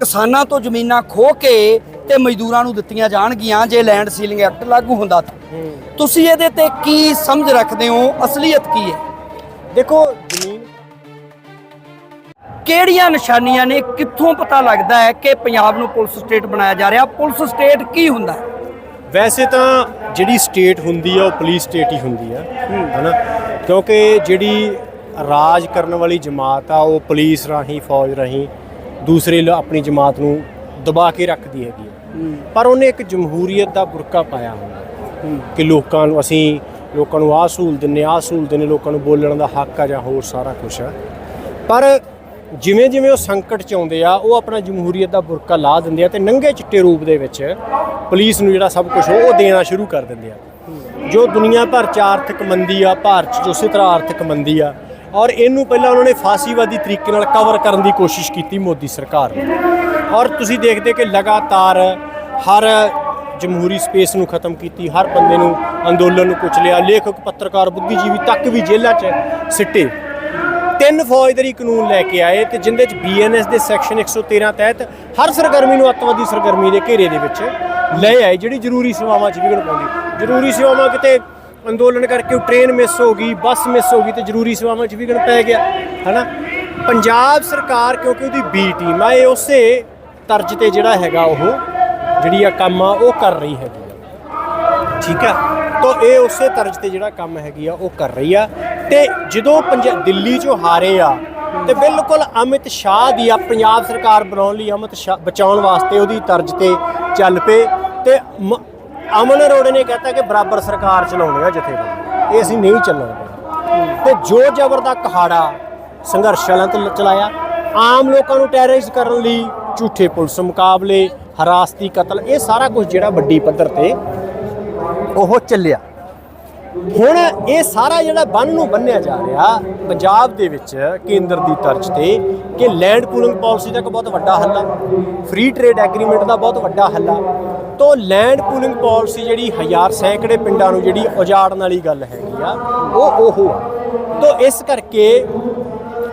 ਕਿਸਾਨਾਂ ਤੋਂ ਜ਼ਮੀਨਾਂ ਖੋਹ ਕੇ ਤੇ ਮਜ਼ਦੂਰਾਂ ਨੂੰ ਦਿੱਤੀਆਂ ਜਾਣਗੀਆਂ ਜੇ ਲੈਂਡ ਸੀਲਿੰਗ ਐਕਟ ਲਾਗੂ ਹੁੰਦਾ ਤਾਂ। ਤੁਸੀਂ ਇਹਦੇ ਤੇ ਕੀ ਸਮਝ ਰੱਖਦੇ ਹੋ? ਅਸਲੀਅਤ ਕੀ ਹੈ? ਦੇਖੋ, ਜ਼ਮੀਨ ਕਿਹੜੀਆਂ ਨਿਸ਼ਾਨੀਆਂ ਨੇ, ਕਿੱਥੋਂ ਪਤਾ ਲੱਗਦਾ ਹੈ ਕਿ ਪੰਜਾਬ ਨੂੰ ਪੁਲਿਸ ਸਟੇਟ ਬਣਾਇਆ ਜਾ ਰਿਹਾ? ਪੁਲਿਸ ਸਟੇਟ ਕੀ ਹੁੰਦਾ? ਹੈ? ਵੈਸੇ ਤਾਂ ਜਿਹੜੀ ਸਟੇਟ ਹੁੰਦੀ ਆ, ਉਹ ਪੁਲਿਸ ਸਟੇਟ ਹੀ ਹੁੰਦੀ ਆ, ਹਨਾ? ਕਿਉਂਕਿ ਜਿਹੜੀ ਰਾਜ ਕਰਨ ਵਾਲੀ ਜਮਾਤ ਆ, ਉਹ ਪੁਲਿਸ ਰਾਹੀਂ, ਫੌਜ ਰਾਹੀਂ ਦੂਸਰੇ ਲ- ਆਪਣੀ ਜਮਾਤ ਨੂੰ ਦਬਾ ਕੇ ਰੱਖਦੀ ਹੈਗੀ ਆ। ਪਰ ਉਹਨੇ ਇੱਕ ਜਮਹੂਰੀਅਤ ਦਾ ਬੁਰਕਾ ਪਾਇਆ ਹੁੰਦਾ ਕਿ ਲੋਕਾਂ ਨੂੰ ਅਸੀਂ ਲੋਕਾਂ ਨੂੰ ਆਹ ਸਹੂਲਤ ਦਿੰਨੇ ਆਹ ਸਹੂਲਤ ਦਿੰਨੇ ਲੋਕਾਂ ਨੂੰ ਬੋਲਣ ਦਾ ਹੱਕ ਆ ਜਾਂ ਹੋਰ ਸਾਰਾ ਕੁਝ ਆ। ਪਰ ਜਿਵੇਂ ਜਿਵੇਂ ਉਹ ਸੰਕਟ ਚ ਆਉਂਦੇ ਆ ਉਹ ਆਪਣਾ ਜਮਹੂਰੀਅਤ ਦਾ ਬੁਰਕਾ ਲਾ ਦਿੰਦੇ ਆ ਤੇ ਨੰਗੇ ਚਿੱਟੇ ਰੂਪ ਦੇ ਵਿੱਚ ਪੁਲਿਸ ਨੂੰ ਜਿਹੜਾ ਸਭ ਕੁਝ ਉਹ ਦੇਣਾ ਸ਼ੁਰੂ ਕਰ ਦਿੰਦੇ ਆ। ਜੋ ਦੁਨੀਆ ਭਰ ਚ ਆਰਥਿਕ ਮੰਦੀ ਆ ਭਾਰਤ ਚ ਉਸੇ ਤਰ੍ਹਾਂ ਆਰਥਿਕ ਮੰਦੀ ਆ ਔਰ ਇਹਨੂੰ ਪਹਿਲਾਂ ਉਹਨਾਂ ਨੇ ਫਾਸੀਵਾਦੀ ਤਰੀਕੇ ਨਾਲ ਕਵਰ ਕਰਨ ਦੀ ਕੋਸ਼ਿਸ਼ ਕੀਤੀ ਮੋਦੀ ਸਰਕਾਰ ਨੇ। ਔਰ ਤੁਸੀਂ ਦੇਖਦੇ ਕਿ ਲਗਾਤਾਰ ਹਰ ਜਮਹੂਰੀ ਸਪੇਸ ਨੂੰ ਖਤਮ ਕੀਤੀ, ਹਰ ਬੰਦੇ ਨੂੰ ਅੰਦੋਲਨ ਨੂੰ ਕੁਚਲਿਆ ਲੇਖਕ, ਪੱਤਰਕਾਰ, ਬੁੱਧੀਜੀਵੀ ਤੱਕ ਵੀ ਜੇਲ੍ਹਾਂ 'ਚ ਸਿੱਟੇ। ਤਿੰਨ ਫੌਜਦਾਰੀ ਕਾਨੂੰਨ ਲੈ ਕੇ ਆਏ ਤੇ ਜਿੰਦੇ 'ਚ ਬੀਐਨਐਸ ਦੇ ਸੈਕਸ਼ਨ 113 ਤਹਿਤ ਹਰ ਸਰਗਰਮੀ ਨੂੰ ਅੱਤਵਾਦੀ ਸਰਗਰਮੀ ਦੇ ਘੇਰੇ ਦੇ ਵਿੱਚ ਲੈ ਆਏ, ਜਿਹੜੀ ਜ਼ਰੂਰੀ ਸੇਵਾਵਾਂ 'ਚ ਵਿਘਨ ਪਾਉਂਦੀ। ਜ਼ਰੂਰੀ ਸੇਵਾਵਾਂ ਕਿਤੇ ਅੰਦੋਲਨ ਕਰਕੇ ਉਹ ਟ੍ਰੇਨ ਮਿਸ ਹੋ ਗਈ, ਬੱਸ ਮਿਸ ਹੋ ਗਈ ਤੇ ਜ਼ਰੂਰੀ ਸੇਵਾਵਾਂ 'ਚ ਵੀ ਵਿਘਨ ਪੈ ਗਿਆ, ਹਨਾ? ਪੰਜਾਬ ਸਰਕਾਰ ਕਿਉਂਕਿ ਉਹਦੀ ਬੀ ਟੀਮ ਆ, ਇਹ ਉਸੇ ਤਰਜ ਤੇ ਜਿਹੜਾ ਹੈਗਾ ਉਹ ਜਿਹੜੀ ਆ ਕੰਮ ਆ, ਉਹ ਕਰ ਰਹੀ ਹੈਗੀ ਆ। ਠੀਕ ਆ? ਤਾਂ ਇਹ ਉਸੇ ਤਰਜ ਤੇ ਜਿਹੜਾ ਕੰਮ ਹੈਗੀ ਆ, ਉਹ ਕਰ ਰਹੀ ਆ। ਤੇ ਜਦੋਂ ਪੰਜਾ, ਦਿੱਲੀ ਚੋਂ ਹਾਰੇ ਆ, ਤੇ ਬਿਲਕੁਲ ਅਮਿਤ ਸ਼ਾਹ ਦੀ ਆ, ਪੰਜਾਬ ਸਰਕਾਰ ਬਣਾਉਣ ਲਈ ਅਮਿਤ ਸ਼ਾਹ ਬਚਾਉਣ ਵਾਸਤੇ ਉਹਦੀ ਤਰਜ ਤੇ ਚੱਲ ਪਏ, ਤੇ ਮ- ਅਮਨ ਅਰੋੜੇ ਨੇ ਕਹਤਾ ਕਿ ਬਰਾਬਰ ਸਰਕਾਰ ਚਲਾਉਣੀ ਆ ਜਥੇਬੰਦੀ। ਇਹ ਅਸੀਂ ਨਹੀਂ ਚੱਲਣਾ ਦੇਣਾ ਤੇ ਜੋ ਜ਼ਬਰ ਦਾ ਕਹਾੜਾ ਸੰਘਰਸ਼ ਵਾਲਿਆਂ ਤੇ ਚਲਾਇਆ, ਆਮ ਲੋਕਾਂ ਨੂੰ ਟੈਰਰਿਸਟ ਕਰਨ ਲਈ, ਝੂਠੇ ਪੁਲਿਸ ਮੁਕਾਬਲੇ, ਹਰਾਸਤੀ ਕਤਲ, ਇਹ ਸਾਰਾ ਕੁਝ ਜਿਹੜਾ ਵੱਡੀ ਪੱਧਰ ਤੇ ਉਹ ਚੱਲਿਆ। ਹੁਣ ਇਹ ਸਾਰਾ ਜਿਹੜਾ ਬੰਨ ਨੂੰ ਬੰਨਿਆ ਜਾ ਰਿਹਾ, ਪੰਜਾਬ ਦੇ ਵਿੱਚ ਕੇਂਦਰ ਦੀ ਤਰਜ਼ ਤੇ ਕਿ ਲੈਂਡ ਪੂਲਿੰਗ ਪਾਲਿਸੀ ਦਾ ਇੱਕ ਬਹੁਤ ਵੱਡਾ ਹੱਲ ਆ ਫ੍ਰੀ ਟ੍ਰੇਡ ਐਗਰੀਮੈਂਟ ਦਾ ਬਹੁਤ ਵੱਡਾ ਹੱਲ ਆ ਤੋਂ ਲੈਂਡ ਪੂਲਿੰਗ ਪਾਲਿਸੀ ਜਿਹੜੀ ਹਜ਼ਾਰ ਸੈਂਕੜੇ ਪਿੰਡਾਂ ਨੂੰ ਜਿਹੜੀ ਉਜਾੜਨ ਵਾਲੀ ਗੱਲ ਹੈਗੀ ਆ, ਉਹ ਉਹ ਆ। ਤੋਂ ਇਸ ਕਰਕੇ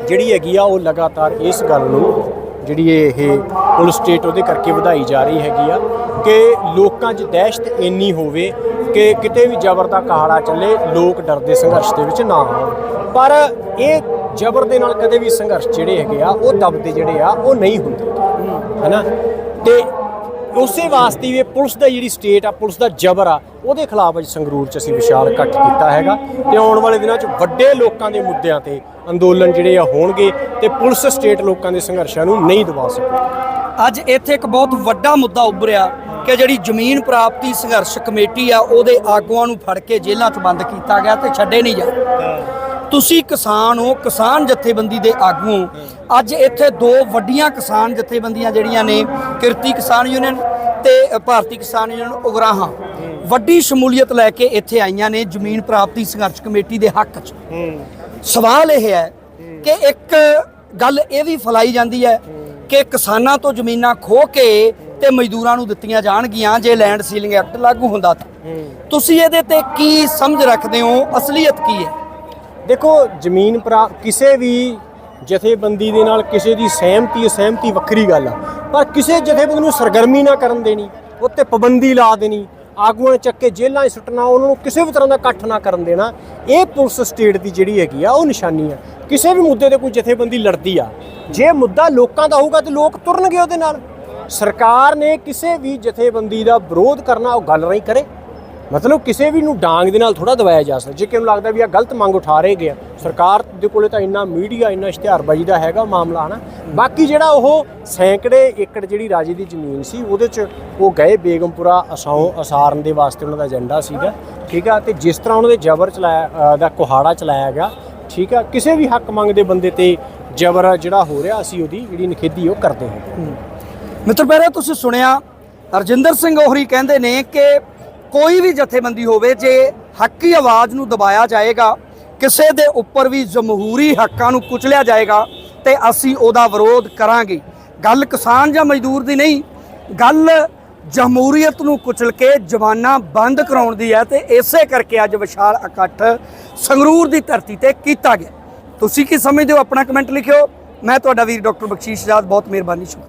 ਜਿਹੜੀ ਹੈਗੀ ਆ, ਉਹ ਲਗਾਤਾਰ ਇਸ ਗੱਲ ਨੂੰ ਜਿਹੜੀ ਇਹ ਪੁਲਿਸ ਸਟੇਟ ਉਹਦੇ ਕਰਕੇ ਵਧਾਈ ਜਾ ਰਹੀ ਹੈਗੀ ਆ ਕਿ ਲੋਕਾਂ 'ਚ ਦਹਿਸ਼ਤ ਇੰਨੀ ਹੋਵੇ ਕਿ ਕਿਤੇ ਵੀ ਜ਼ਬਰ ਦਾ ਕਹਾੜਾ ਚੱਲੇ, ਲੋਕ ਡਰਦੇ ਸੰਘਰਸ਼ ਦੇ ਵਿੱਚ ਨਾ ਹੋਣ। ਪਰ ਇਹ ਜ਼ਬਰ ਦੇ ਨਾਲ ਕਦੇ ਵੀ ਸੰਘਰਸ਼ ਜਿਹੜੇ ਹੈਗੇ ਆ, ਉਹ ਦਬਦੇ ਜਿਹੜੇ ਆ, ਉਹ ਨਹੀਂ ਹੁੰਦੇ। ਹੈਨਾ? ਤੇ ਉਸੇ ਵਾਸਤੇ ਵੀ ਇਹ ਪੁਲਿਸ ਦਾ ਜਿਹੜੀ ਸਟੇਟ ਆ, ਪੁਲਿਸ ਦਾ ਜ਼ਬਰ ਆ, ਉਹਦੇ ਖਿਲਾਫ ਅੱਜ ਸੰਗਰੂਰ 'ਚ ਅਸੀਂ ਵਿਸ਼ਾਲ ਇਕੱਠ ਕੀਤਾ ਹੈਗਾ ਤੇ ਆਉਣ ਵਾਲੇ ਦਿਨਾਂ 'ਚ ਵੱਡੇ ਲੋਕਾਂ ਦੇ ਮੁੱਦਿਆਂ ਤੇ ਅੰਦੋਲਨ ਜਿਹੜੇ ਆ ਹੋਣਗੇ ਤੇ ਪੁਲਿਸ ਸਟੇਟ ਲੋਕਾਂ ਦੇ ਸੰਘਰਸ਼ਾਂ ਨੂੰ ਨਹੀਂ ਦਬਾ ਸਕੇਗੀ ਅੱਜ ਇੱਥੇ ਇੱਕ ਬਹੁਤ ਵੱਡਾ ਮੁੱਦਾ ਉੱਭਰਿਆ ਕਿ ਜਿਹੜੀ ਜ਼ਮੀਨ ਪ੍ਰਾਪਤੀ ਸੰਘਰਸ਼ ਕਮੇਟੀ ਆ, ਉਹਦੇ ਆਗੂਆਂ ਨੂੰ ਫੜ ਕੇ ਜੇਲ੍ਹਾਂ 'ਚ ਬੰਦ ਕੀਤਾ ਗਿਆ ਤੇ ਛੱਡੇ ਨਹੀਂ ਜਾ ਤੁਸੀਂ ਕਿਸਾਨ ਹੋ, ਕਿਸਾਨ ਜਥੇਬੰਦੀ ਦੇ ਆਗੂ ਹੋ। ਅੱਜ ਇੱਥੇ ਦੋ ਵੱਡੀਆਂ ਕਿਸਾਨ ਜਥੇਬੰਦੀਆਂ ਜਿਹੜੀਆਂ ਨੇ, ਕਿਰਤੀ ਕਿਸਾਨ ਯੂਨੀਅਨ ਤੇ ਭਾਰਤੀ ਕਿਸਾਨ ਯੂਨੀਅਨ ਉਗਰਾਹਾਂ। ਵੱਡੀ ਸ਼ਮੂਲੀਅਤ ਲੈ ਕੇ ਇੱਥੇ ਆਈਆਂ ਨੇ ਜ਼ਮੀਨ ਪ੍ਰਾਪਤੀ ਸੰਘਰਸ਼ ਕਮੇਟੀ ਦੇ ਹੱਕ 'ਚ। ਸਵਾਲ ਇਹ ਹੈ ਕਿ ਇੱਕ ਗੱਲ ਇਹ ਵੀ ਫੈਲਾਈ ਜਾਂਦੀ ਹੈ ਕਿ ਕਿਸਾਨਾਂ ਤੋਂ ਜ਼ਮੀਨਾਂ ਖੋਹ ਕੇ ਤੇ ਮਜ਼ਦੂਰਾਂ ਨੂੰ ਦਿੱਤੀਆਂ ਜਾਣਗੀਆਂ ਜੇ ਲੈਂਡ ਸੀਲਿੰਗ ਐਕਟ ਲਾਗੂ ਹੁੰਦਾ ਤਾਂ। ਤੁਸੀਂ ਇਹਦੇ ਤੇ ਕੀ ਸਮਝ ਰੱਖਦੇ ਹੋ? ਅਸਲੀਅਤ ਕੀ ਹੈ? ਦੇਖੋ, ਜ਼ਮੀਨ ਪ੍ਰਾ ਕਿਸੇ ਵੀ ਜਥੇਬੰਦੀ ਦੇ ਨਾਲ ਕਿਸੇ ਦੀ ਸਹਿਮਤੀ, ਅਸਹਿਮਤੀ ਵੱਖਰੀ ਗੱਲ ਆ। ਪਰ ਕਿਸੇ ਜਥੇਬੰਦੀ ਨੂੰ ਸਰਗਰਮੀ ਨਾ ਕਰਨ ਦੇਣੀ, ਉੱਤੇ ਪਾਬੰਦੀ ਲਾ ਦੇਣੀ, ਆਗੂਆਂ ਨੇ ਚੱਕ ਕੇ ਜੇਲ੍ਹਾਂ 'ਚ ਸੁੱਟਣਾ, ਉਹਨਾਂ ਨੂੰ ਕਿਸੇ ਵੀ ਤਰ੍ਹਾਂ ਦਾ ਇਕੱਠ ਨਾ ਕਰਨ ਦੇਣਾ, ਇਹ ਪੁਲਿਸ ਸਟੇਟ ਦੀ ਜਿਹੜੀ ਹੈਗੀ ਆ, ਉਹ ਨਿਸ਼ਾਨੀ ਆ। ਕਿਸੇ ਵੀ ਮੁੱਦੇ ਤੇ ਕੋਈ ਜਥੇਬੰਦੀ ਲੜਦੀ ਆ। ਜੇ ਮੁੱਦਾ ਲੋਕਾਂ ਦਾ ਹੋਊਗਾ ਤੇ ਲੋਕ ਤੁਰਨਗੇ ਉਹਦੇ ਨਾਲ। ਸਰਕਾਰ ਨੇ ਕਿਸੇ ਵੀ ਜਥੇਬੰਦੀ ਦਾ ਵਿਰੋਧ ਕਰਨਾ, ਉਹ ਗੱਲ ਨਹੀਂ ਕਰੇ। ਮਤਲਬ ਕਿਸੇ ਵੀ ਨੂੰ ਡਾਂਗ ਦੇ ਨਾਲ ਥੋੜਾ ਦਵਾਇਆ ਜਾ ਸਕਦਾ। ਜੇ ਕਿਉਂ ਲੱਗਦਾ ਵੀ ਆ ਗਲਤ ਮੰਗ ਉਠਾ ਰਹੇ ਗਿਆ ਸਰਕਾਰ ਦੇ ਕੋਲੇ ਤਾਂ ਇੰਨਾ ਮੀਡੀਆ, ਇੰਨਾ ਇਸ਼ਤਿਹਾਰਬਾਜ਼ੀ ਦਾ ਹੈਗਾ ਮਾਮਲਾ, ਹਨਾ? ਬਾਕੀ ਜਿਹੜਾ ਉਹ ਸੈਂਕੜੇ ਏਕੜ ਜਿਹੜੀ ਰਾਜੇ ਦੀ ਜ਼ਮੀਨ ਸੀ, ਉਹਦੇ 'ਚ ਉਹ ਗਏ ਬੇਗਮਪੁਰਾ, ਅਸਾਉ, ਅਸਾਰਨ ਦੇ ਵਾਸਤੇ ਉਹਨਾਂ ਦਾ ਏਜੰਡਾ ਸੀਗਾ, ਠੀਕ ਆ? ਤੇ ਜਿਸ ਤਰ੍ਹਾਂ ਉਹਨਾਂ ਦੇ ਜ਼ਬਰ ਚਲਾਇਆ ਦਾ ਕੁਹਾੜਾ ਚਲਾਇਆ ਗਿਆ, ਠੀਕ ਆ? ਕਿਸੇ ਵੀ ਹੱਕ ਮੰਗਦੇ ਬੰਦੇ ਤੇ ਜ਼ਬਰ ਜਿਹੜਾ ਹੋ ਰਿਹਾ, ਅਸੀਂ ਉਹਦੀ ਜਿਹੜੀ ਨਿਖੇਧੀ ਉਹ ਕਰਦੇ ਹਾਂ। ਮਿੱਤਰ ਪਿਆਰੇ ਤੁਸੀਂ ਸੁਣਿਆ ਅਰਜਿੰਦਰ ਸਿੰਘ ਉਹਰੀ ਕਹਿੰਦੇ ਨੇ ਕਿ ਕੋਈ ਵੀ ਜਥੇਬੰਦੀ ਹੋਵੇ, ਜੇ ਹੱਕੀ ਆਵਾਜ਼ ਨੂੰ ਦਬਾਇਆ ਜਾਏਗਾ, ਕਿਸੇ ਦੇ ਉੱਪਰ ਵੀ ਜਮਹੂਰੀ ਹੱਕਾਂ ਨੂੰ ਕੁਚਲਿਆ ਜਾਏਗਾ, ਤੇ ਅਸੀਂ ਉਹਦਾ ਵਿਰੋਧ ਕਰਾਂਗੇ। ਗੱਲ ਕਿਸਾਨ ਜਾਂ ਮਜ਼ਦੂਰ ਦੀ ਨਹੀਂ, ਗੱਲ ਜਮਹੂਰੀਅਤ ਨੂੰ ਕੁਚਲ ਕੇ ਜਵਾਨਾਂ ਬੰਦ ਕਰਾਉਣ ਦੀ ਹੈ, ਤੇ ਇਸੇ ਕਰਕੇ ਅੱਜ ਵਿਸ਼ਾਲ ਇਕੱਠ ਸੰਗਰੂਰ ਦੀ ਧਰਤੀ ਤੇ ਕੀਤਾ ਗਿਆ। ਤੁਸੀਂ ਕੀ ਸਮਝਦੇ ਹੋ? ਆਪਣਾ ਕਮੈਂਟ ਲਿਖਿਓ। ਮੈਂ ਤੁਹਾਡਾ ਵੀਰ ਡਾਕਟਰ ਬਖਸ਼ੀਸ਼ ਆਜ਼ਾਦ ਬਹੁਤ ਮਿਹਰਬਾਨੀ, ਸ਼ੁਕਰੀਆ।